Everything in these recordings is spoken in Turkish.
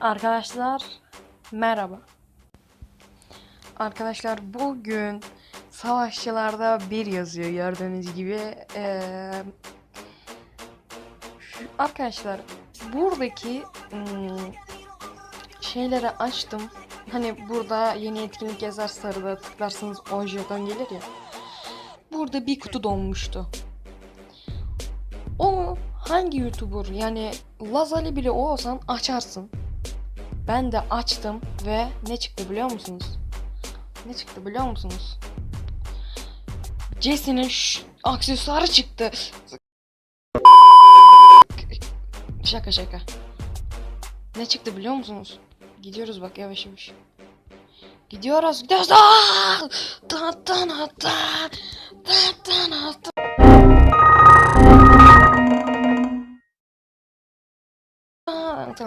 Arkadaşlar merhaba. Arkadaşlar bugün savaşçılarda bir yazıyor gördüğünüz gibi. Ee, arkadaşlar buradaki hmm, şeyleri açtım. Hani burada yeni etkinlik yazar sarıda tıklarsanız 10 jeton gelir ya. Burada bir kutu donmuştu. O hangi YouTuber yani Lazali bile olsan açarsın. Ben de açtım ve ne çıktı biliyor musunuz? Ne çıktı biliyor musunuz? Jesse'nin aksesuarı çıktı. Şaka şaka. Ne çıktı biliyor musunuz? Gidiyoruz bak yavaş yavaş. Gidiyoruz gidiyoruz. Aa! Ta ta na ta. Ta ta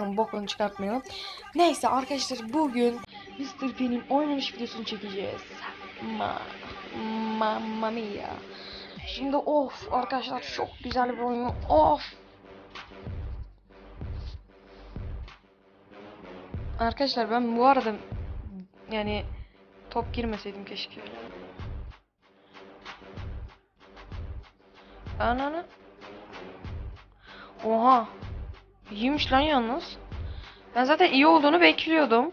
Tamam bokunu çıkartmayalım. Neyse arkadaşlar bugün Mr. P'nin oynanış videosunu çekeceğiz. Ma Mamma mia. Şimdi of arkadaşlar çok güzel bir oyun. Of. Arkadaşlar ben bu arada yani top girmeseydim keşke. Ananı. Oha. İyiymiş lan yalnız. Ben zaten iyi olduğunu bekliyordum.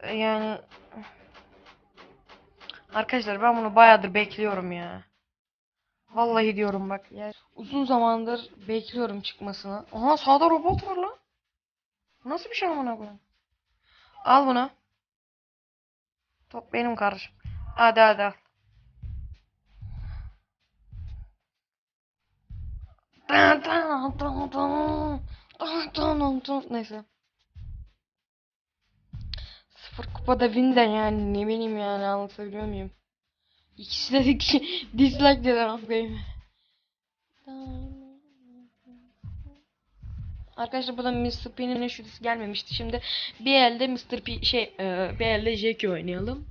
E, Yani Arkadaşlar ben bunu bayağıdır bekliyorum ya. Vallahi diyorum bak. Yani uzun zamandır bekliyorum çıkmasını. Aha sağda robot var lan. Nasıl bir şey amına koyayım? Al bunu. Top benim kardeşim. Hadi hadi al. Neyse. Sıfır kupada win de yani ne bileyim yani anlatabiliyor muyum? İkisi de dislike dedi aferin. Arkadaşlar burada Mr. P'nin şutisi gelmemişti. Şimdi bir elde Mr. P şey e, bir elde Jackie oynayalım.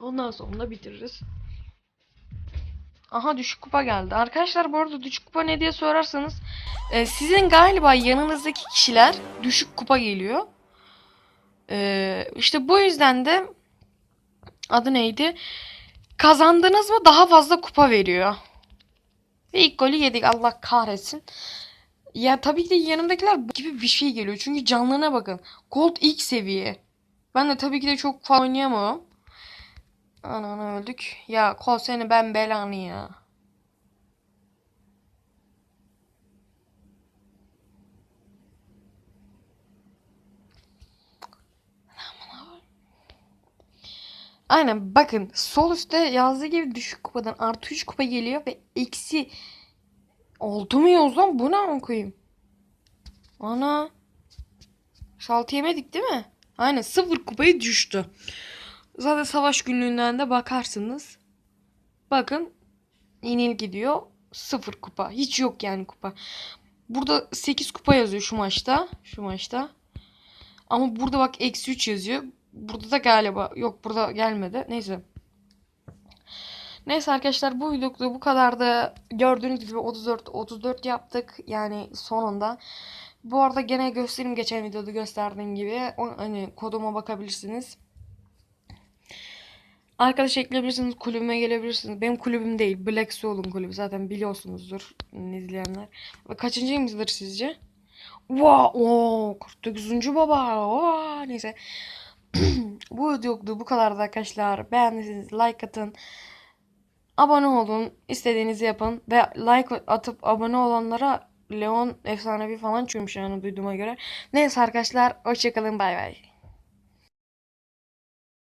Ondan sonra bitiririz. Aha düşük kupa geldi. Arkadaşlar bu arada düşük kupa ne diye sorarsanız e, sizin galiba yanınızdaki kişiler düşük kupa geliyor. E, işte bu yüzden de adı neydi? Kazandınız mı daha fazla kupa veriyor. Ve ilk golü yedik Allah kahretsin. Ya tabii ki de yanımdakiler gibi bir şey geliyor. Çünkü canlına bakın. Gold ilk seviye. Ben de tabii ki de çok fazla oynayamam. Anana öldük. Ya kol seni ben belanı ya. Aynen bakın sol üstte yazdığı gibi düşük kupadan artı 3 kupa geliyor ve eksi oldu mu yoz lan bu ne amına koyayım? Ana. Şaltı yemedik değil mi? Aynen sıfır kupayı düştü. Zaten savaş günlüğünden de bakarsınız. Bakın inil gidiyor. Sıfır kupa. Hiç yok yani kupa. Burada 8 kupa yazıyor şu maçta. Şu maçta. Ama burada bak eksi 3 yazıyor. Burada da galiba yok burada gelmedi. Neyse. Neyse arkadaşlar bu videoda bu kadar da gördüğünüz gibi 34 34 yaptık yani sonunda. Bu arada gene göstereyim geçen videoda gösterdiğim gibi o, hani koduma bakabilirsiniz. Arkadaş ekleyebilirsiniz, kulübüme gelebilirsiniz. Benim kulübüm değil, Black Soul'un kulübü. Zaten biliyorsunuzdur izleyenler. Kaçıncıyımızdır sizce? Wow, oo, 49. baba. Oo, neyse. bu videoda bu kadardı arkadaşlar. Beğendiyseniz like atın. Abone olun. istediğinizi yapın. Ve like atıp abone olanlara Leon efsanevi falan çıkmış yani duyduğuma göre. Neyse arkadaşlar. Hoşçakalın. Bay bay.